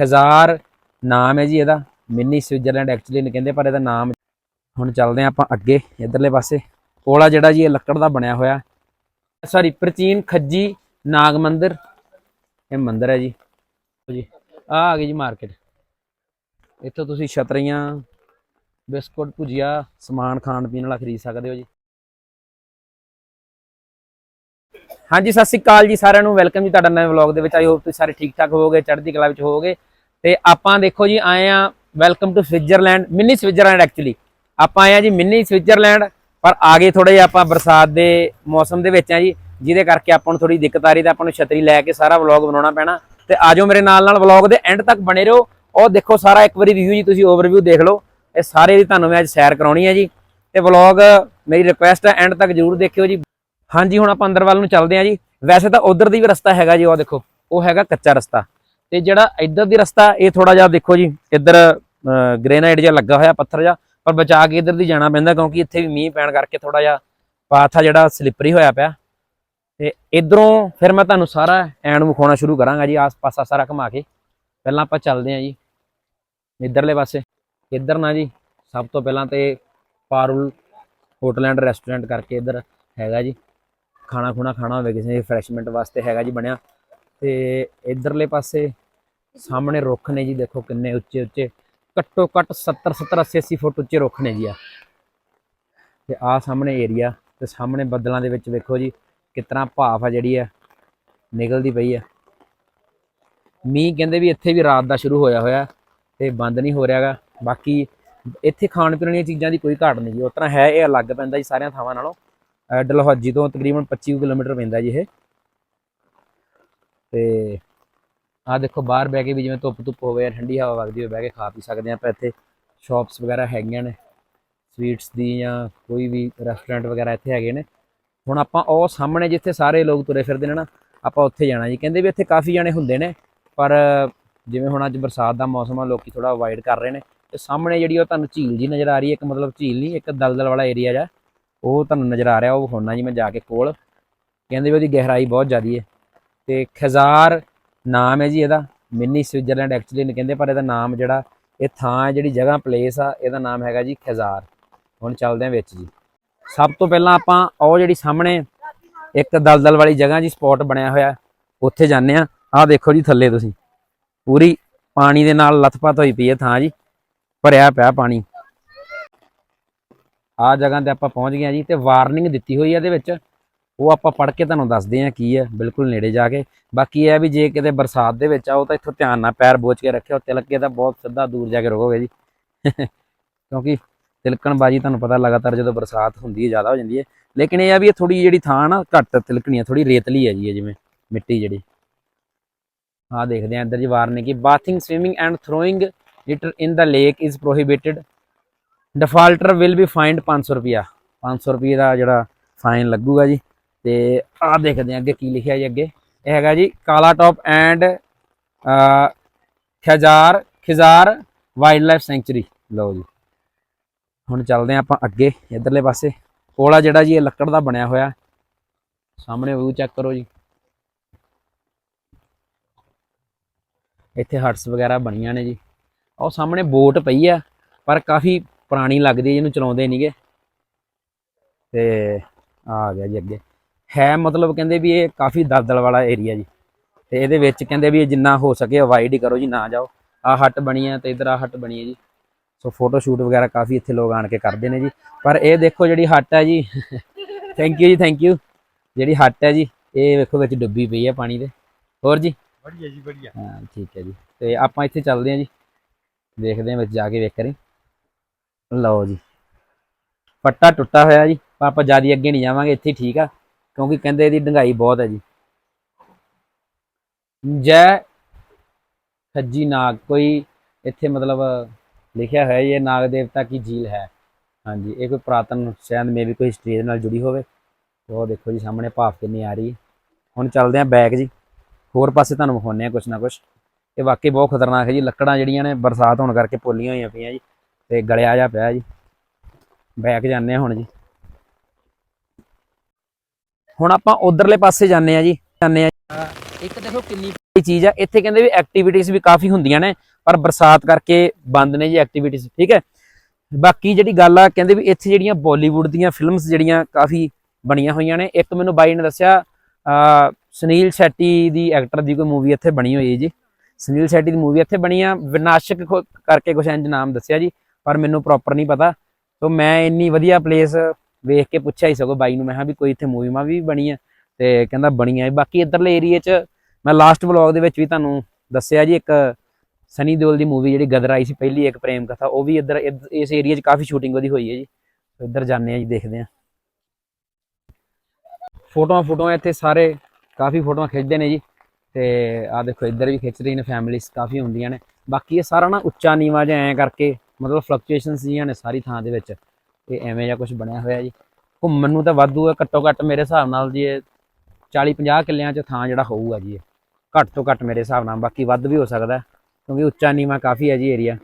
ਹਜ਼ਾਰ ਨਾਮ ਹੈ ਜੀ ਇਹਦਾ। ਮਿੰਨੀ ਸਵਿਟਜ਼ਰਲੈਂਡ ਐਕਚੁਅਲੀ ਇਹਨੂੰ ਕਹਿੰਦੇ, ਪਰ ਇਹਦਾ ਨਾਮ ਹੁਣ ਚੱਲਦੇ ਹਾਂ ਆਪਾਂ ਅੱਗੇ, ਇਧਰਲੇ ਪਾਸੇ। ਕੋਲਾ ਜਿਹੜਾ ਜੀ, ਇਹ ਲੱਕੜ ਦਾ ਬਣਿਆ ਹੋਇਆ। ਸੌਰੀ ਪ੍ਰਾਚੀਨ ਖੱਜੀ ਨਾਗ ਮੰਦਿਰ। ਇਹ ਮੰਦਿਰ ਹੈ ਜੀ। ਲਓ ਜੀ ਆ ਆ ਗਈ ਜੀ ਮਾਰਕੀਟ ਇੱਥੋਂ ਤੁਸੀਂ ਛਤਰੀਆਂ, ਬਿਸਕੁਟ, ਭੁਜੀਆ, ਸਮਾਨ ਖਾਣ ਪੀਣ ਵਾਲਾ ਖਰੀਦ ਸਕਦੇ ਹੋ ਜੀ। ਹਾਂਜੀ, ਸਤਿ ਸ਼੍ਰੀ ਅਕਾਲ ਜੀ ਸਾਰਿਆਂ ਨੂੰ। ਵੈਲਕਮ ਜੀ ਤੁਹਾਡਾ ਨਵੇਂ ਵਲੌਗ ਦੇ ਵਿੱਚ। ਆਈ ਹੋਪ ਤੁਸੀਂ ਸਾਰੇ ਠੀਕ ਠਾਕ ਹੋਵੋਗੇ, ਚੜ੍ਹਦੀ ਕਲਾ ਵਿੱਚ ਹੋਵੋਗੇ। ਤੇ ਆਪਾਂ ਦੇਖੋ ਜੀ ਆਏ ਆ welcome to Switzerland mini Switzerland actually ਆਪਾਂ ਆਏ ਆ ਜੀ ਮਿੰਨੀ ਸਵਿਟਜ਼ਰਲੈਂਡ ਪਰ ਆ ਗਏ ਥੋੜੇ ਜਿਹਾ ਆਪਾਂ ਬਰਸਾਤ ਦੇ ਮੌਸਮ ਦੇ ਵਿੱਚ ਆ ਜੀ, ਜਿਹਦੇ ਕਰਕੇ ਆਪਾਂ ਨੂੰ ਥੋੜੀ ਦਿੱਕਤ ਆ ਰਹੀ ਤਾਂ ਆਪਾਂ ਨੂੰ ਛਤਰੀ ਲੈ ਕੇ ਸਾਰਾ ਵਲੌਗ ਬਣਾਉਣਾ ਪੈਣਾ। ਤੇ ਆਜੋ ਮੇਰੇ ਨਾਲ ਨਾਲ ਵਲੌਗ ਦੇ ਐਂਡ ਤੱਕ ਬਣੇ ਰਹੋ। ਉਹ ਦੇਖੋ ਸਾਰਾ ਇੱਕ ਵਾਰੀ ਰਿਵਿਊ ਜੀ, ਤੁਸੀਂ ਓਵਰਵਿਊ ਦੇਖ ਲਓ। ਇਹ ਸਾਰੇ ਦੀ ਤੁਹਾਨੂੰ ਮੈਂ ਅੱਜ ਸੈਰ ਕਰਾਉਣੀ ਹੈ ਜੀ। ਤੇ ਵਲੌਗ ਮੇਰੀ ਰਿਕੁਐਸਟ ਹੈ ਐਂਡ ਤੱਕ ਜਰੂਰ ਦੇਖਿਓ ਜੀ। ਹਾਂਜੀ, ਹੁਣ ਆਪਾਂ ਅੰਦਰ ਵੱਲ ਨੂੰ ਚੱਲਦੇ ਹਾਂ ਜੀ। ਵੈਸੇ ਤਾਂ ਉਧਰ ਦੀ ਵੀ ਰਸਤਾ ਹੈਗਾ ਜੀ, ਉਹ ਦੇਖੋ। ਉਹ ਹੈਗਾ ਕੱਚਾ ਰਸਤਾ। ਤੇ ਜਿਹੜਾ ਇੱਧਰ ਦੀ ਰਸਤਾ, ਇਹ ਥੋੜਾ ਜਿਹਾ ਦੇਖੋ ਜੀ, ਇੱਧਰ ਗ੍ਰੇਨਾਈਟ ਜਿਹਾ ਲੱਗਾ ਹੋਇਆ ਪੱਥਰ ਜਿਹਾ, ਪਰ ਬਚਾ ਕੇ ਇੱਧਰ ਦੀ ਜਾਣਾ ਪੈਂਦਾ ਕਿਉਂਕਿ ਇੱਥੇ ਵੀ ਮੀਂਹ ਪੈਣ ਕਰਕੇ ਥੋੜਾ ਜਿਹਾ ਪਾਥ ਆ ਜਿਹੜਾ ਸਲਿੱਪਰੀ ਹੋਇਆ ਪਿਆ। ਤੇ ਇਧਰੋਂ ਫਿਰ ਮੈਂ ਤੁਹਾਨੂੰ ਸਾਰਾ ਐਂਡ ਵਿਖਾਉਣਾ ਸ਼ੁਰੂ ਕਰਾਂਗਾ ਜੀ, ਆਸ-ਪਾਸਾ ਸਾਰਾ ਘੁਮਾ ਕੇ। ਪਹਿਲਾਂ ਆਪਾਂ ਚੱਲਦੇ ਹਾਂ ਜੀ, ਇੱਧਰਲੇ ਪਾਸੇ। ਇੱਧਰ ਨਾ ਜੀ, ਸਭ ਤੋਂ ਪਹਿਲਾਂ ਤੇ ਪਾਰੁਲ ਹੋਟਲ ਐਂਡ ਰੈਸਟੋਰੈਂਟ ਕਰਕੇ ਇੱਧਰ ਹੈਗਾ ਜੀ। ਖਾਣਾ ਖੁਣਾ ਖਾਣਾ ਹੋਵੇ, ਕਿਸੇ ਰਿਫਰੈਸ਼ਮੈਂਟ ਵਾਸਤੇ ਹੈਗਾ ਜੀ ਬਣਿਆ। ਤੇ ਇਧਰਲੇ ਪਾਸੇ ਸਾਹਮਣੇ ਰੁੱਖ ਨੇ ਜੀ, ਦੇਖੋ ਕਿੰਨੇ ਉੱਚੇ ਉੱਚੇ, ਘੱਟੋ ਘੱਟ 70 70 80 80 ਫੁੱਟ ਉੱਚੇ ਰੁੱਖ ਨੇ ਜੀ ਆ। ਤੇ ਆ ਸਾਹਮਣੇ ਏਰੀਆ ਤੇ ਸਾਹਮਣੇ ਬੱਦਲਾਂ ਦੇ ਵਿੱਚ ਵੇਖੋ ਜੀ, ਕਿਤਨਾ ਭਾਫ ਆ ਜਿਹੜੀ ਆ ਨਿਕਲਦੀ ਪਈ ਆ। ਮੀਂਹ ਕਹਿੰਦੇ ਵੀ ਇੱਥੇ ਵੀ ਰਾਤ ਦਾ ਸ਼ੁਰੂ ਹੋਇਆ ਹੋਇਆ, ਤੇ ਬੰਦ ਨਹੀਂ ਹੋ ਰਿਹਾਗਾ। ਬਾਕੀ ਇੱਥੇ ਖਾਣ ਪੀਣ ਵਾਲੀਆਂ ਚੀਜ਼ਾਂ ਦੀ ਕੋਈ ਘਾਟ ਨਹੀਂ ਜੀ, ਉਸ ਤਰ੍ਹਾਂ ਹੈ ਇਹ ਅਲੱਗ ਪੈਂਦਾ ਜੀ ਸਾਰਿਆਂ ਥਾਵਾਂ ਨਾਲੋਂ। ਅਹ ਡਲਹੌਜੀ ਤੋਂ ਤਕਰੀਬਨ 25 ਕਿਲੋਮੀਟਰ ਪੈਂਦਾ ਜੀ ਇਹ। ਤੇ ਆ ਦੇਖੋ ਬਾਹਰ ਬਹਿ ਕੇ ਵੀ ਜਿਵੇਂ ਧੁੱਪ ਧੁੱਪ ਹੋਵੇ ਜਾਂ ਠੰਡੀ ਹਵਾ ਵਗਦੀ ਹੋਵੇ, ਬਹਿ ਕੇ ਖਾ ਪੀ ਸਕਦੇ ਆ ਆਪਾਂ ਇੱਥੇ। ਸ਼ਾਪਸ ਵਗੈਰਾ ਹੈਗੀਆਂ ਨੇ ਸਵੀਟਸ ਦੀ ਜਾਂ ਕੋਈ ਵੀ ਰੈਸਟੋਰੈਂਟ ਵਗੈਰਾ ਇੱਥੇ ਹੈਗੇ ਨੇ। ਹੁਣ ਆਪਾਂ ਉਹ ਸਾਹਮਣੇ ਜਿੱਥੇ ਸਾਰੇ ਲੋਕ ਤੁਰੇ ਫਿਰਦੇ ਨੇ ਨਾ, ਆਪਾਂ ਉੱਥੇ ਜਾਣਾ ਜੀ। ਕਹਿੰਦੇ ਵੀ ਇੱਥੇ ਕਾਫੀ ਜਾਣੇ ਹੁੰਦੇ ਨੇ, ਪਰ ਜਿਵੇਂ ਹੁਣ ਅੱਜ ਬਰਸਾਤ ਦਾ ਮੌਸਮ ਆ, ਲੋਕੀ ਥੋੜਾ ਅਵਾਇਡ ਕਰ ਰਹੇ ਨੇ। ਤੇ ਸਾਹਮਣੇ ਜਿਹੜੀ ਉਹ ਤੁਹਾਨੂੰ ਝੀਲ ਜੀ ਨਜ਼ਰ ਆ ਰਹੀ ਹੈ, ਇੱਕ ਮਤਲਬ ਝੀਲ ਨਹੀਂ, ਇੱਕ ਦਲਦਲ ਵਾਲਾ ਏਰੀਆ ਜਾ ਉਹ ਤੁਹਾਨੂੰ ਨਜ਼ਰ ਆ ਰਿਹਾ, ਉਹ ਵਿਖਾਉਣਾ ਜੀ ਮੈਂ ਜਾ ਕੇ ਕੋਲ। ਕਹਿੰਦੇ ਵੀ ਉਹਦੀ ਗਹਿਰਾਈ ਬਹੁਤ ਜ਼ਿਆਦੀ ਹੈ। ਤੇ ਖਜ਼ਾਰ ਨਾਮ ਹੈ ਜੀ ਇਹਦਾ। ਮਿੰਨੀ ਸਵਿਟਜ਼ਰਲੈਂਡ ਐਕਚੁਅਲੀ ਨਹੀਂ ਕਹਿੰਦੇ, ਪਰ ਇਹਦਾ ਨਾਮ ਜਿਹੜਾ, ਇਹ ਥਾਂ ਹੈ ਜਿਹੜੀ ਜਗ੍ਹਾ ਪਲੇਸ ਆ, ਇਹਦਾ ਨਾਮ ਹੈਗਾ ਜੀ ਖਜ਼ਾਰ। ਹੁਣ ਚੱਲਦੇ ਹਾਂ ਵਿੱਚ ਜੀ। ਸਭ ਤੋਂ ਪਹਿਲਾਂ ਆਪਾਂ ਉਹ ਜਿਹੜੀ ਸਾਹਮਣੇ, ਇੱਕ ਦਲਦਲ ਵਾਲੀ ਜਗ੍ਹਾ ਜੀ ਸਪੌਟ ਬਣਿਆ ਹੋਇਆ ਉੱਥੇ ਜਾਂਦੇ ਆ ਆਹ ਦੇਖੋ ਜੀ ਥੱਲੇ ਤੁਸੀਂ। ਪੂਰੀ ਪਾਣੀ ਦੇ ਨਾਲ ਲੱਥਪੱਥ ਹੋਈ ਪਈ ਹੈ ਥਾਂ ਜੀ। ਭਰਿਆ ਪਿਆ ਪਾਣੀ। ਆ ਜਗ੍ਹਾ ਤੇ ਆਪਾਂ ਪਹੁੰਚ ਗਏ ਹਾਂ ਜੀ। ਤੇ ਵਾਰਨਿੰਗ ਦਿੱਤੀ ਹੋਈ ਹੈ ਇਹਦੇ ਵਿੱਚ। ਉਹ ਆਪਾਂ ਪੜ੍ਹ ਕੇ ਤੁਹਾਨੂੰ ਦੱਸਦੇ ਹਾਂ ਕੀ ਹੈ, ਬਿਲਕੁਲ ਨੇੜੇ ਜਾ ਕੇ। ਬਾਕੀ ਇਹ ਹੈ ਵੀ ਜੇ ਕਿਤੇ ਬਰਸਾਤ ਦੇ ਵਿੱਚ ਆਓ ਤਾਂ ਇੱਥੋਂ ਧਿਆਨ ਨਾਲ ਪੈਰ ਬੋਝ ਕੇ ਰੱਖਿਓ, ਤਿਲਕੇ ਤਾਂ ਬਹੁਤ ਸਿੱਧਾ ਦੂਰ ਜਾ ਕੇ ਰੁਕੋਗੇ ਜੀ। ਕਿਉਂਕਿ ਤਿਲਕਣ ਬਾਜੀ ਤੁਹਾਨੂੰ ਪਤਾ ਲਗਾਤਾਰ ਜਦੋਂ ਬਰਸਾਤ ਹੁੰਦੀ ਹੈ, ਜ਼ਿਆਦਾ ਹੋ ਜਾਂਦੀ ਹੈ। ਲੇਕਿਨ ਇਹ ਆ ਵੀ ਇਹ ਥੋੜੀ ਜਿਹੜੀ ਥਾਂ ਨਾ, ਘੱਟ ਤਿਲਕਣੀ ਹੈ ਥੋੜੀ ਰੇਤਲੀ ਹੈ ਜੀ ਇਹ ਜਿਵੇਂ ਮਿੱਟੀ ਜਿਹੜੀ। ਆ ਦੇਖਦੇ ਆ ਇੱਧਰ ਜੀ ਵਾਰਨਿੰਗ ਕਿ bathing swimming and throwing litter in the lake is prohibited defaulter will be fined 500 ਰੁਪਿਆ 500 ਰੁਪਏ ਦਾ ਜਿਹੜਾ ਫਾਈਨ ਲੱਗੂਗਾ ਜੀ। ਤੇ ਆਹ ਦੇਖਦੇ ਹਾਂ ਅੱਗੇ ਕੀ ਲਿਖਿਆ ਜੀ ਅੱਗੇ। ਇਹ ਹੈਗਾ ਜੀ ਕਾਲਾ top and Khajjiar Khajjiar wildlife ਲਾਈਫ ਸੈਂਚੁਰੀ। ਲਓ ਜੀ। ਹੁਣ ਚੱਲਦੇ ਆ ਆਪਾਂ ਅੱਗੇ ਇਧਰਲੇ ਪਾਸੇ। ਕੋਲਾ ਜਿਹੜਾ ਜੀ ਇਹ ਲੱਕੜ ਦਾ ਬਣਿਆ ਹੋਇਆ। ਸਾਹਮਣੇ ਵਿਊ ਚੈੱਕ ਕਰੋ ਜੀ। ਇੱਥੇ ਹਟਸ ਵਗੈਰਾ ਬਣੀਆਂ ਨੇ ਜੀ। ਉਹ ਸਾਹਮਣੇ ਬੋਟ ਪਈ ਆ, ਪਰ ਕਾਫੀ ਪੁਰਾਣੀ ਲੱਗਦੀ ਜਿਹਨੂੰ ਚਲਾਉਂਦੇ ਨਹੀਂਗੇ ਤੇ ਆ ਗਿਆ ਜੀ ਅੱਗੇ। ਹੈ ਮਤਲਬ ਕਹਿੰਦੇ ਵੀ ਇਹ ਕਾਫੀ ਦਲਦਲ ਵਾਲਾ ਏਰੀਆ ਜੀ। ਤੇ ਇਹਦੇ ਵਿੱਚ ਕਹਿੰਦੇ ਵੀ ਜਿੰਨਾ ਹੋ ਸਕੇ ਅਵਾਇਡ ਹੀ ਕਰੋ ਜੀ ਨਾ ਜਾਓ। ਆ ਹੱਟ ਬਣੀ ਹੈ ਤੇ ਇਧਰ ਆ ਹੱਟ ਬਣੀ ਹੈ ਜੀ। ਸੋ ਫੋਟੋ ਸ਼ੂਟ ਵਗੈਰਾ ਕਾਫੀ ਇੱਥੇ ਲੋਕ ਆਣ ਕੇ ਕਰਦੇ ਨੇ ਜੀ। ਪਰ ਇਹ ਦੇਖੋ ਜਿਹੜੀ ਹੱਟ ਹੈ ਜੀ। ਥੈਂਕ ਯੂ ਜੀ ਥੈਂਕ ਯੂ ਜਿਹੜੀ ਹੱਟ ਹੈ ਜੀ ਇਹ ਵੇਖੋ ਵਿੱਚ ਡੁੱਬੀ ਪਈ ਹੈ ਪਾਣੀ ਦੇ। ਹੋਰ ਜੀ? ਵਧੀਆ ਜੀ ਵਧੀਆ। ਹਾਂ ਠੀਕ ਹੈ ਜੀ। ਤੇ ਆਪਾਂ ਇੱਥੇ ਚੱਲਦੇ ਹਾਂ ਜੀ। ਦੇਖਦੇ ਹਾਂ ਵਿੱਚ ਜਾ ਕੇ ਵੇਖ ਕਰੀ ਲਓ ਜੀ। ਪੱਟਾ ਟੁੱਟਾ ਹੋਇਆ ਜੀ। ਆਪਾਂ ਜ਼ਿਆਦਾ ਅੱਗੇ ਨਹੀਂ ਜਾਵਾਂਗੇ ਇੱਥੇ ਠੀਕ ਆ। ਕਿਉਂਕਿ ਕਹਿੰਦੇ ਇਹਦੀ ਡੰਗਾਈ ਬਹੁਤ ਹੈ ਜੀ। ਜੈ ਖੱਜੀ ਨਾਗ ਕੋਈ ਇੱਥੇ ਮਤਲਬ ਲਿਖਿਆ ਹੋਇਆ ਜੀ, ਇਹ ਨਾਗ ਦੇਵਤਾ ਕੀ ਝੀਲ ਹੈ। ਹਾਂਜੀ ਇਹ ਕੋਈ ਪੁਰਾਤਨ ਸ਼ਾਇਦ ਮੇਬੀ ਕੋਈ ਹਿਸਟਰੀ ਦੇ ਨਾਲ ਜੁੜੀ ਹੋਵੇ। ਉਹ ਦੇਖੋ ਜੀ ਸਾਹਮਣੇ ਭਾਫ ਕਿੰਨੀ ਆ ਰਹੀ। ਹੁਣ ਚੱਲਦੇ ਹਾਂ ਬੈਕ ਜੀ। ਹੋਰ ਪਾਸੇ ਤੁਹਾਨੂੰ ਵਿਖਾਉਂਦੇ ਆ ਕੁਛ ਨਾ ਕੁਛ। ਇਹ ਵਾਕਈ ਬਹੁਤ ਖਤਰਨਾਕ ਹੈ ਜੀ ਲੱਕੜਾਂ ਜਿਹੜੀਆਂ ਨੇ ਬਰਸਾਤ ਹੋਣ ਕਰਕੇ ਪੋਲੀਆਂ ਹੋਈਆਂ ਪਈਆਂ ਜੀ ਤੇ ਗਲਿਆ ਜਾ ਪਿਆ ਜੀ। ਬੈਕ ਜਾਂਦੇ ਆ ਹੁਣ ਜੀ। ਹੁਣ ਆਪਾਂ ਉਧਰਲੇ ਪਾਸੇ ਜਾਂਦੇ ਆ ਜੀ। ਜਾਂਦੇ ਆ ਇੱਕ ਦੇਖੋ ਕਿੰਨੀ ਚੀਜ਼ ਆ ਇੱਥੇ ਕਹਿੰਦੇ ਵੀ ਐਕਟੀਵਿਟੀਜ਼ ਵੀ ਕਾਫੀ ਹੁੰਦੀਆਂ ਨੇ ਪਰ ਬਰਸਾਤ ਕਰਕੇ ਬੰਦ ਨੇ ਜੀ ਐਕਟੀਵਿਟੀਜ਼ ਠੀਕ ਹੈ? ਬਾਕੀ ਜਿਹੜੀ ਗੱਲ ਆ ਕਹਿੰਦੇ ਵੀ ਇੱਥੇ ਜਿਹੜੀਆਂ ਬਾਲੀਵੁੱਡ ਦੀਆਂ ਫਿਲਮਸ ਜਿਹੜੀਆਂ ਕਾਫੀ ਬਣੀਆਂ ਹੋਈਆਂ ਨੇ ਇੱਕ ਮੈਨੂੰ ਬਾਈ ਨੇ ਦੱਸਿਆ ਸੁਨੀਲ ਸ਼ੈਟੀ ਦੀ ਐਕਟਰ ਦੀ ਕੋਈ ਮੂਵੀ ਇੱਥੇ ਬਣੀ ਹੋਈ ਹੈ ਜੀ। ਸੁਨੀਲ ਸ਼ੈਟੀ ਦੀ ਮੂਵੀ ਇੱਥੇ ਬਣੀ ਆ ਵਿਨਾਸ਼ਕ ਕਰਕੇ ਕੁਛ ਇੰਜ ਨਾਮ ਦੱਸਿਆ ਜੀ ਪਰ ਮੈਨੂੰ ਪ੍ਰੋਪਰ ਨਹੀਂ ਪਤਾ। ਸੋ ਮੈਂ ਇੰਨੀ ਵਧੀਆ ਪਲੇਸ ਵੇਖ ਕੇ ਪੁੱਛਿਆ ਹੀ ਸਗੋਂ ਬਾਈ ਨੂੰ, ਮੈਂ ਕਿਹਾ ਵੀ ਕੋਈ ਇੱਥੇ ਮੂਵੀ ਮਾ ਵੀ ਬਣੀ ਆ? ਤੇ ਕਹਿੰਦਾ ਬਣੀ ਆ ਬਾਕੀ ਇੱਧਰਲੇ ਏਰੀਏ 'ਚ ਮੈਂ ਲਾਸਟ ਵਲੌਗ ਦੇ ਵਿੱਚ ਵੀ ਤੁਹਾਨੂੰ ਦੱਸਿਆ ਜੀ, ਇੱਕ ਸਨੀ ਦਿਓਲ ਦੀ ਮੂਵੀ ਜਿਹੜੀ ਗਦਰ ਆਈ ਸੀ, ਪਹਿਲੀ ਇੱਕ ਪ੍ਰੇਮ ਕਥਾ, ਉਹ ਵੀ ਇੱਧਰ, ਇੱਧ- ਇਸ ਏਰੀਏ 'ਚ ਕਾਫੀ ਸ਼ੂਟਿੰਗ ਉਹਦੀ ਹੋਈ ਹੈ ਜੀ। ਇੱਧਰ ਜਾਂਦੇ ਆ ਜੀ, ਦੇਖਦੇ ਆ ਫੋਟੋਆਂ ਫੋਟੋਆਂ ਇੱਥੇ ਸਾਰੇ ਕਾਫੀ ਫੋਟੋਆਂ ਖਿੱਚਦੇ ਨੇ ਜੀ। ਤੇ ਆ ਦੇਖੋ, ਇੱਧਰ ਵੀ ਖਿੱਚ ਰਹੀ ਨੇ ਫੈਮਿਲੀਜ਼ ਕਾਫੀ ਹੁੰਦੀਆਂ ਨੇ। ਬਾਕੀ ਇਹ ਸਾਰਾ ਨਾ ਉੱਚਾ ਨੀਵਾ ਜਿਹਾ ਐਂ ਕਰਕੇ, ਮਤਲਬ ਫਲਕਚੁਏਸ਼ਨਸ ਜੀਆਂ ਨੇ ਸਾਰੀ ਥਾਂ ਦੇ ਵਿੱਚ। ਇਹ ਐਵੇਂ ਜਿਹਾ ਕੁਝ ਬਣਿਆ ਹੋਇਆ ਜੀ। ਘੁੰਮਣ ਨੂੰ ਤਾਂ ਵਾਧੂ ਹੈ, ਘੱਟੋ ਘੱਟ ਮੇਰੇ ਹਿਸਾਬ ਨਾਲ ਜੀ ਇਹ 40 50 ਕਿੱਲਿਆਂ 'ਚ ਥਾਂ ਜਿਹੜਾ ਹੋਊਗਾ ਜੀ ਇਹ। ਘੱਟ ਤੋਂ ਘੱਟ ਮੇਰੇ ਹਿਸਾਬ ਨਾਲ, ਬਾਕੀ ਵੱਧ ਵੀ ਹੋ ਸਕਦਾ ਕਿਉਂਕਿ ਉੱਚਾ ਨੀਵਾ ਕਾਫੀ ਹੈ ਜੀ ਏਰੀਆ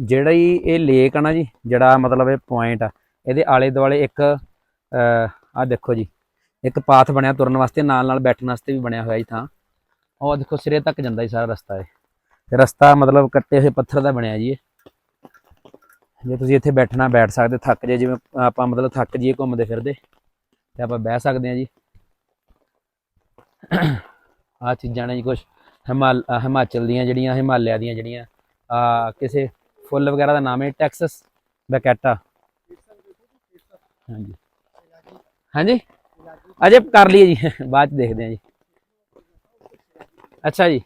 ਜਿਹੜਾ ਹੀ ਇਹ ਲੇਕ ਆ ਨਾ ਜੀ, ਜਿਹੜਾ ਮਤਲਬ ਇਹ ਪੁਆਇੰਟ ਆ, ਇਹਦੇ ਆਲੇ ਦੁਆਲੇ ਇੱਕ ਆ ਦੇਖੋ ਜੀ, ਇੱਕ ਪਾਥ ਬਣਿਆ ਤੁਰਨ ਵਾਸਤੇ, ਨਾਲ ਨਾਲ ਬੈਠਣ ਵਾਸਤੇ ਵੀ ਬਣਿਆ ਹੋਇਆ ਜੀ ਥਾਂ। ਉਹ ਦੇਖੋ ਸਿਰੇ ਤੱਕ ਜਾਂਦਾ ਜੀ ਸਾਰਾ ਰਸਤਾ ਇਹ। ਤੇ ਰਸਤਾ ਮਤਲਬ ਕੱਟੇ ਹੋਏ ਪੱਥਰ ਦਾ ਬਣਿਆ ਜੀ ਇਹ। ਜੇ ਤੁਸੀਂ ਇੱਥੇ ਬੈਠਣਾ, ਬੈਠ ਸਕਦੇ ਥੱਕ ਜੇ, ਜਿਵੇਂ ਆਪਾਂ ਮਤਲਬ ਥੱਕ ਜੀਏ ਘੁੰਮਦੇ ਫਿਰਦੇ, ਤੇ ਆਪਾਂ ਬਹਿ ਸਕਦੇ ਹਾਂ ਜੀ। ਆ ਚੀਜ਼ਾਂ ਨੇ ਜੀ ਕੁਝ ਹਿਮਾਲ ਹਿਮਾਚਲ ਦੀਆਂ ਜਿਹੜੀਆਂ, ਹਿਮਾਲਿਆ ਦੀਆਂ ਜਿਹੜੀਆਂ। ਆ ਕਿਸੇ ਫੁੱਲ ਵਗੈਰਾ ਦਾ ਨਾਮ ਹੈ ਟੈਕਸਸ ਬੈਕੈਟਾ। ਹਾਂਜੀ। ਹਾਂਜੀ? ਅਜੇ ਕਰ ਲਈਏ ਜੀ, ਬਾਅਦ ਚ ਦੇਖਦੇ ਹਾਂ ਜੀ। ਅੱਛਾ ਜੀ,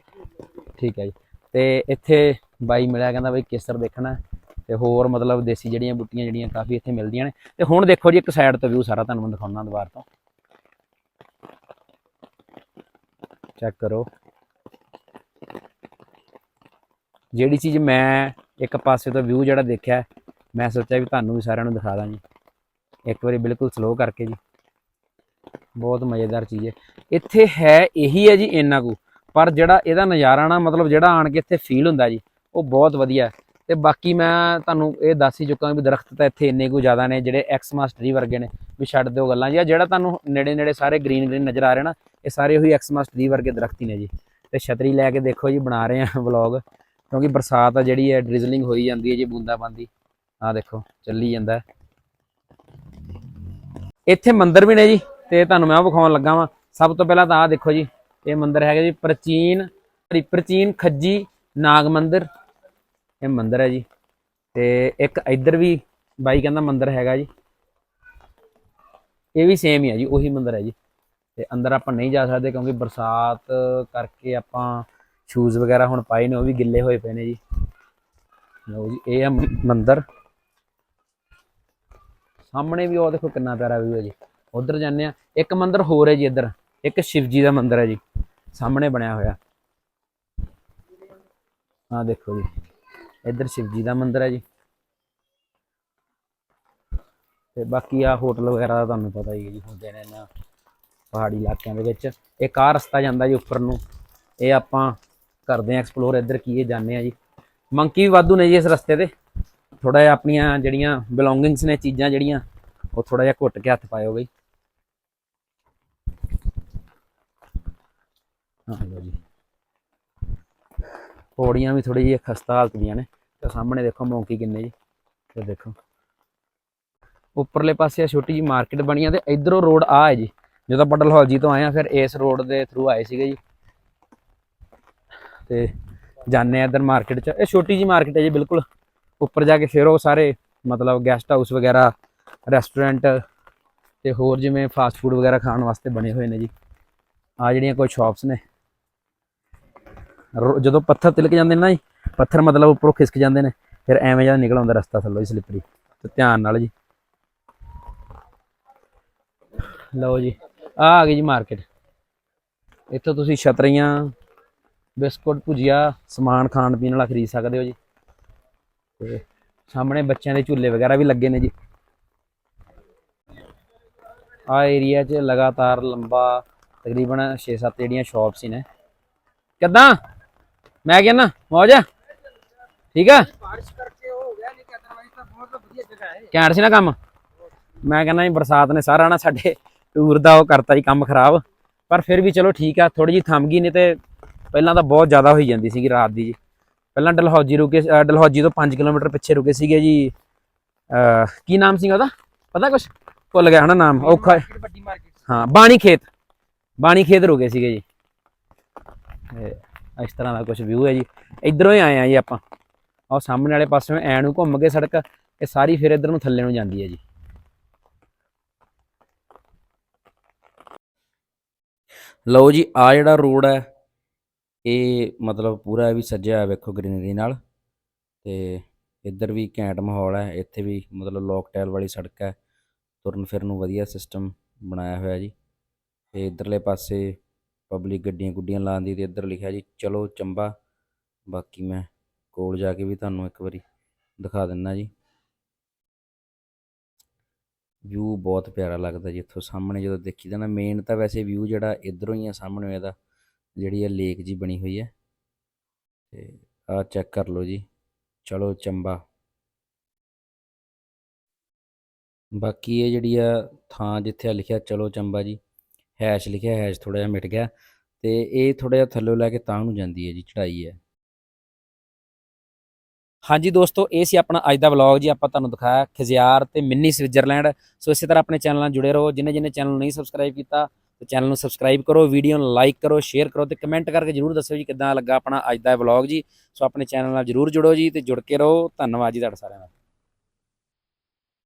ਠੀਕ ਹੈ ਜੀ। ਤੇ ਇੱਥੇ ਬਾਈ ਮਿਲਿਆ, ਕਹਿੰਦਾ ਬਈ ਕੇਸਰ ਦੇਖਣਾ। ਤੇ ਹੋਰ ਮਤਲਬ ਦੇਸੀ ਜਿਹੜੀਆਂ ਬੁੱਟੀਆਂ ਜਿਹੜੀਆਂ ਕਾਫੀ ਇੱਥੇ ਮਿਲਦੀਆਂ ਨੇ। ਤੇ ਹੁਣ ਦੇਖੋ ਜੀ ਇੱਕ ਸਾਈਡ ਤੋਂ ਵਿਊ ਸਾਰਾ ਤੁਹਾਨੂੰ ਮੈਂ ਦਿਖਾਉਣਾ ਦੁਬਾਰ ਤੋਂ। ਚੈੱਕ ਕਰੋ। ਜਿਹੜੀ ਚੀਜ਼ ਮੈਂ ਇੱਕ ਪਾਸੇ ਤੋਂ ਵਿਊ ਜਿਹੜਾ ਦੇਖਿਆ, ਮੈਂ ਸੋਚਿਆ ਵੀ ਤੁਹਾਨੂੰ ਵੀ ਸਾਰਿਆਂ ਨੂੰ ਦਿਖਾ ਦਾਂ ਜੀ ਇੱਕ ਵਾਰੀ ਬਿਲਕੁਲ ਸਲੋ ਕਰਕੇ ਜੀ। ਬਹੁਤ ਮਜ਼ੇਦਾਰ ਚੀਜ਼ ਹੈ। ਇੱਥੇ ਹੈ ਇਹੀ ਹੈ ਜੀ ਇੰਨਾ ਕੁ, ਪਰ ਜਿਹੜਾ ਇਹਦਾ ਨਜ਼ਾਰਾ ਨਾ ਮਤਲਬ ਜਿਹੜਾ ਆਣ ਕੇ ਇੱਥੇ ਫੀਲ ਹੁੰਦਾ ਜੀ, ਉਹ ਬਹੁਤ ਵਧੀਆ ਤੇ ਬਾਕੀ ਮੈਂ ਤੁਹਾਨੂੰ ਇਹ ਦੱਸ ਹੀ ਚੁੱਕਾ ਵੀ ਦਰਖਤ ਤਾਂ ਇੱਥੇ ਇੰਨੇ ਕੁ ਜ਼ਿਆਦਾ ਨੇ ਜਿਹੜੇ ਐਕਸ ਮਾਸਟਰੀ ਵਰਗੇ ਨੇ, ਵੀ ਛੱਡ ਦਿਓ ਗੱਲਾਂ ਜੀ। ਆਹ ਜਿਹੜਾ ਤੁਹਾਨੂੰ ਨੇੜੇ ਨੇੜੇ ਸਾਰੇ ਗ੍ਰੀਨ ਗ੍ਰੀਨ ਨਜ਼ਰ ਆ ਰਹੇ ਨਾ, ਇਹ ਸਾਰੇ ਉਹੀ ਐਕਸ ਮਾਸਟਰੀ ਵਰਗੇ ਦਰਖਤ ਹੀ ਨੇ ਜੀ। ਤੇ ਛਤਰੀ ਲੈ ਕੇ ਦੇਖੋ ਜੀ, ਬਣਾ ਰਹੇ ਆ ਵਲੌਗ ਕਿਉਂਕਿ ਬਰਸਾਤ ਆ ਜਿਹੜੀ ਹੈ ਡ੍ਰਿਜ਼ਲਿੰਗ ਹੋਈ ਜਾਂਦੀ ਹੈ ਜੀ, ਬੂੰਦਾ ਬੂੰਦਾਬਾਂਦੀ ਆਹ ਦੇਖੋ, ਚੱਲੀ ਜਾਂਦਾ ਇੱਥੇ ਮੰਦਿਰ ਵੀ ਨੇ ਜੀ, ਤੇ ਤੁਹਾਨੂੰ ਮੈਂ ਉਹ ਵਿਖਾਉਣ ਲੱਗਾ ਵਾਂ। ਸਭ ਤੋਂ ਪਹਿਲਾਂ ਤਾਂ ਆਹ ਦੇਖੋ ਜੀ, ਇਹ ਮੰਦਿਰ ਹੈਗਾ ਜੀ, ਪ੍ਰਾਚੀਨ ਪ੍ਰਾਚੀਨ ਖੱਜੀ ਨਾਗ ਮੰਦਿਰ। ਇਹ ਮੰਦਿਰ ਹੈ ਜੀ। ਤੇ ਇੱਕ ਇੱਧਰ ਵੀ ਬਾਈ ਕਹਿੰਦਾ ਮੰਦਿਰ ਹੈਗਾ ਜੀ। ਇਹ ਵੀ ਸੇਮ ਹੀ ਹੈ ਜੀ, ਉਹੀ ਮੰਦਿਰ ਹੈ ਜੀ। ਤੇ ਅੰਦਰ ਆਪਾਂ ਨਹੀਂ ਜਾ ਸਕਦੇ ਕਿਉਂਕਿ ਬਰਸਾਤ ਕਰਕੇ ਆਪਾਂ ਸ਼ੂਜ਼ ਵਗੈਰਾ ਹੁਣ ਪਾਏ ਨੇ, ਉਹ ਵੀ ਗਿੱਲੇ ਹੋਏ ਪਏ ਨੇ ਜੀ। ਲਓ ਜੀ, ਇਹ ਆ ਮ- ਮੰਦਿਰ। ਸਾਹਮਣੇ ਵੀ ਉਹ ਦੇਖੋ ਕਿੰਨਾ ਪਿਆਰਾ ਵਿਊ ਹੈ ਜੀ। ਉਧਰ ਜਾਂਦੇ ਆ, ਇੱਕ ਮੰਦਿਰ ਹੋਰ ਹੈ ਜੀ ਇੱਧਰ। ਇੱਕ ਸ਼ਿਵ ਜੀ ਦਾ ਮੰਦਿਰ ਹੈ ਜੀ। ਸਾਹਮਣੇ ਬਣਿਆ ਹੋਇਆ। ਆਹ ਦੇਖੋ ਜੀ। ਇੱਧਰ ਸ਼ਿਵ ਜੀ ਦਾ ਮੰਦਿਰ ਹੈ ਜੀ। ਤੇ ਬਾਕੀ ਆ ਹੋਟਲ ਵਗੈਰਾ ਦਾ ਤੁਹਾਨੂੰ ਪਤਾ ਹੀ ਹੈ ਜੀ, ਹੁੰਦੇ ਨੇ ਇਹਨਾਂ ਪਹਾੜੀ ਇਲਾਕਿਆਂ ਦੇ ਵਿੱਚ। ਇੱਕ ਆਹ ਰਸਤਾ ਜਾਂਦਾ ਜੀ ਉੱਪਰ ਨੂੰ। ਇਹ ਆਪਾਂ ਕਰਦੇ ਆ ਐਕਸਪਲੋਰ ਇੱਧਰ ਕੀ ਇਹ ਜਾਂਦੇ ਆ ਜੀ। ਮੰਕੀ ਵੀ ਵਾਧੂ ਨੇ ਜੀ ਇਸ ਰਸਤੇ ਤੇ। ਥੋੜਾ ਜਿਹਾ ਆਪਣੀਆਂ ਜਿਹੜੀਆਂ ਬਿਲੋਂਗਿੰਗਸ ਨੇ, ਚੀਜ਼ਾਂ ਜਿਹੜੀਆਂ, ਉਹ ਥੋੜਾ ਜਿਹਾ ਘੁੱਟ ਕੇ ਹੱਥ ਪਾਇਓ ਬਈ। ਹਾਂ, ਲਓ ਜੀ। ਪੌੜੀਆਂ ਵੀ ਥੋੜੀ ਜਿਹੀ ਖਸਤਾ ਹਾਲਤ ਦੀਆਂ ਨੇ, ਤੇ ਸਾਹਮਣੇ ਦੇਖੋ ਮੌਂਕੀ ਕਿੰਨੇ ਜੀ, ਤੇ ਦੇਖੋ। ਉੱਪਰਲੇ ਪਾਸੇ ਆ ਛੋਟੀ ਜੀ ਮਾਰਕੀਟ ਬਣੀ ਆ, ਤੇ ਇਧਰੋਂ ਰੋਡ ਆ ਹੈ ਜੀ। ਜਦੋਂ ਆਪਾਂ ਡਲਹੌਜੀ ਤੋਂ ਆਏ ਆ, ਫਿਰ ਇਸ ਰੋਡ ਦੇ ਥਰੂ ਆਏ ਸੀਗੇ ਜੀ। ਤੇ ਜਾਣੇ ਆ ਇਧਰ ਮਾਰਕੀਟ 'ਚ। ਇਹ ਛੋਟੀ ਜੀ ਮਾਰਕੀਟ ਹੈ ਜੀ, ਬਿਲਕੁਲ। ਉੱਪਰ ਜਾ ਕੇ ਫਿਰ ਉਹ ਸਾਰੇ, ਮਤਲਬ ਗੈਸਟ ਹਾਊਸ ਵਗੈਰਾ ਰੈਸਟੋਰੈਂਟ ਤੇ ਹੋਰ ਜਿਵੇਂ ਫਾਸਟ ਫੂਡ ਵਗੈਰਾ ਖਾਣ ਵਾਸਤੇ ਬਣੇ ਹੋਏ ਨੇ ਜੀ। ਆ ਜਿਹੜੀਆਂ ਕੋਈ ਸ਼ਾਪਸ ਨੇ। ਜਦੋਂ ਪੱਥਰ ਤਿਲਕ ਜਾਂਦੇ ਨੇ ਨਾ ਜੀ, ਪੱਥਰ ਮਤਲਬ ਉੱਪਰੋਂ ਖਿਸਕ ਜਾਂਦੇ ਨੇ, ਫਿਰ ਐਵੇਂ ਜਿਹਾ ਨਿਕਲ ਆਉਂਦਾ ਰਸਤਾ ਥੱਲੋਂ ਹੀ ਸਲਿੱਪਰੀ ਤੇ ਧਿਆਨ ਨਾਲ ਜੀ। ਲਓ ਜੀ, ਆ ਆ ਗਈ ਜੀ ਮਾਰਕੀਟ ਇੱਥੋਂ ਤੁਸੀਂ ਛਤਰੀਆਂ, ਬਿਸਕੁਟ ਭੁਜੀਆ, ਸਮਾਨ ਖਾਣ ਪੀਣ ਵਾਲਾ ਖਰੀਦ ਸਕਦੇ ਹੋ ਜੀ। ਤੇ ਸਾਹਮਣੇ ਬੱਚਿਆਂ ਦੇ ਝੂਲੇ ਵਗੈਰਾ ਵੀ ਲੱਗੇ ਨੇ ਜੀ। ਆ ਏਰੀਆ 'ਚ ਲਗਾਤਾਰ ਲੰਬਾ ਤਕਰੀਬਨ 6-7 ਜਿਹੜੀਆਂ ਸ਼ਾਪਸ ਹੀ ਨੇ। ਕਿੱਦਾਂ? ਮੈਂ ਕਹਿੰਦਾ ਮੌਜ ਠੀਕ ਆ? ਬਾਰਿਸ਼ ਹੈ ਸੀ ਨਾ ਕੰਮ? ਮੈਂ ਕਹਿੰਦਾ ਜੀ ਬਰਸਾਤ ਨੇ ਸਾਰਾ ਨਾ ਸਾਡੇ ਟੂਰ ਦਾ ਉਹ ਕਰਤਾ ਜੀ ਕੰਮ ਖਰਾਬ। ਪਰ ਫਿਰ ਵੀ ਚਲੋ ਠੀਕ ਆ ਥੋੜੀ ਜੀ ਥੰਮ ਗਈ ਨਹੀਂ ਤੇ ਪਹਿਲਾਂ ਤਾਂ ਬਹੁਤ ਜ਼ਿਆਦਾ ਹੋਈ ਜਾਂਦੀ ਸੀਗੀ ਰਾਤ ਦੀ ਜੀ। ਪਹਿਲਾਂ ਡਲਹੌਜੀ ਰੁਕੇ ਡਲਹੌਜੀ ਤੋਂ 5 ਕਿਲੋਮੀਟਰ ਪਿੱਛੇ ਰੁਕੇ ਸੀਗੇ ਜੀ ਕੀ ਨਾਮ ਸੀਗਾ ਉਹਦਾ? ਪਤਾ ਕੁਛ? ਭੁੱਲ ਗਿਆ ਹਨਾ ਨਾਮ ਔਖਾ ਹਾਂ ਬਾਣੀ ਖੇਤ। ਬਾਣੀ ਖੇਤ ਰੁਕੇ ਸੀਗੇ ਜੀ। ਇਸ ਤਰ੍ਹਾਂ ਦਾ ਕੁਝ ਵਿਊ ਹੈ ਜੀ। ਇਧਰੋਂ ਹੀ ਆਏ ਆ ਜੀ ਆਪਾਂ। ਆਹ ਸਾਹਮਣੇ ਵਾਲੇ ਪਾਸਿਓਂ ਐ ਨੂੰ ਘੁੰਮ ਕੇ ਸੜਕ, ਇਹ ਸਾਰੀ ਫਿਰ ਇਧਰ ਨੂੰ ਥੱਲੇ ਨੂੰ ਜਾਂਦੀ ਹੈ ਜੀ। ਲਓ ਜੀ ਆ ਜਿਹੜਾ ਰੋਡ ਹੈ, ਇਹ ਮਤਲਬ ਪੂਰਾ ਵੀ ਸੱਜਿਆ ਵੇਖੋ ਗ੍ਰੀਨਰੀ ਨਾਲ। ਤੇ ਇੱਧਰ ਵੀ ਘੈਂਟ ਮਾਹੌਲ ਹੈ, ਇੱਥੇ ਵੀ ਮਤਲਬ ਲੋਕ ਟੈਲ ਵਾਲੀ ਸੜਕ ਹੈ। ਤੁਰਨ ਫਿਰਨ ਨੂੰ ਵਧੀਆ ਸਿਸਟਮ ਬਣਾਇਆ ਹੋਇਆ ਜੀ। ਤੇ ਇਧਰਲੇ ਪਾਸੇ ਪਬਲਿਕ ਗੱਡੀਆਂ ਗੁੱਡੀਆਂ ਲਾਉਂਦੀ ਤੇ ਇੱਧਰ ਲਿਖਿਆ ਜੀ, ਚਲੋ ਚੰਬਾ, ਬਾਕੀ ਮੈਂ ਕੋਲ ਜਾ ਕੇ ਵੀ ਤੁਹਾਨੂੰ ਇੱਕ ਵਾਰੀ ਦਿਖਾ ਦਿੰਦਾ ਜੀ। ਵਿਊ ਬਹੁਤ ਪਿਆਰਾ ਲੱਗਦਾ ਜੀ ਇੱਥੋਂ ਸਾਹਮਣੇ, ਜਦੋਂ ਦੇਖੀਦਾ ਨਾ ਮੇਨ ਤਾਂ ਵੈਸੇ ਵਿਊ ਜਿਹੜਾ ਇਧਰੋਂ ਹੀ ਆ ਸਾਹਮਣੇ ਇਹਦਾ ਜਿਹੜੀ ਇਹ ਲੇਕ ਜੀ ਬਣੀ ਹੋਈ ਹੈ ਤੇ ਆਹ ਚੈੱਕ ਕਰ ਲਓ ਜੀ, ਚਲੋ ਚੰਬਾ। ਬਾਕੀ ਇਹ ਜਿਹੜੀ ਆ ਥਾਂ ਜਿੱਥੇ ਆ ਲਿਖਿਆ, ਚਲੋ ਚੰਬਾ ਜੀ। ਹੈਸ਼ ਲਿਖਿਆ, ਹੈਸ਼ ਥੋੜਾ ਜਿਹਾ ਮਿਟ ਗਿਆ ਤੇ ਇਹ ਥੋੜਾ ਜਿਹਾ ਥੱਲੇ ਲੈ ਕੇ ਤਾਂ ਨੂੰ ਜਾਂਦੀ ਹੈ ਜੀ ਚੜਾਈ ਹੈ। ਹਾਂਜੀ ਦੋਸਤੋ, ਇਹ ਸੀ ਆਪਣਾ ਅੱਜ ਦਾ ਵਲੌਗ ਜੀ, ਆਪਾਂ ਤੁਹਾਨੂੰ ਦਿਖਾਇਆ ਖਿਜ਼ਿਆਰ ਤੇ ਮਿੰਨੀ ਸਵਿਟਜ਼ਰਲੈਂਡ। ਸੋ ਇਸੇ ਤਰ੍ਹਾਂ ਆਪਣੇ ਚੈਨਲ ਨਾਲ ਜੁੜੇ ਰਹੋ, ਜਿਨੇ ਜਿਨੇ ਚੈਨਲ ਨਹੀਂ ਸਬਸਕ੍ਰਾਈਬ ਕੀਤਾ, ਤੇ ਚੈਨਲ ਨੂੰ ਸਬਸਕ੍ਰਾਈਬ ਕਰੋ, ਵੀਡੀਓ ਨੂੰ ਲਾਈਕ ਕਰੋ ਸ਼ੇਅਰ ਕਰੋ ਤੇ ਕਮੈਂਟ ਕਰਕੇ ਜਰੂਰ ਦੱਸਿਓ ਜੀ ਕਿੱਦਾਂ ਲੱਗਾ ਆਪਣਾ ਅੱਜ ਦਾ ਵਲੌਗ ਜੀ। ਸੋ ਆਪਣੇ ਚੈਨਲ ਨਾਲ ਜਰੂਰ ਜੁੜੋ ਜੀ ਤੇ ਜੁੜ ਕੇ ਰਹੋ। ਧੰਨਵਾਦ ਜੀ ਤੁਹਾਡਾ ਸਾਰਿਆਂ ਦਾ।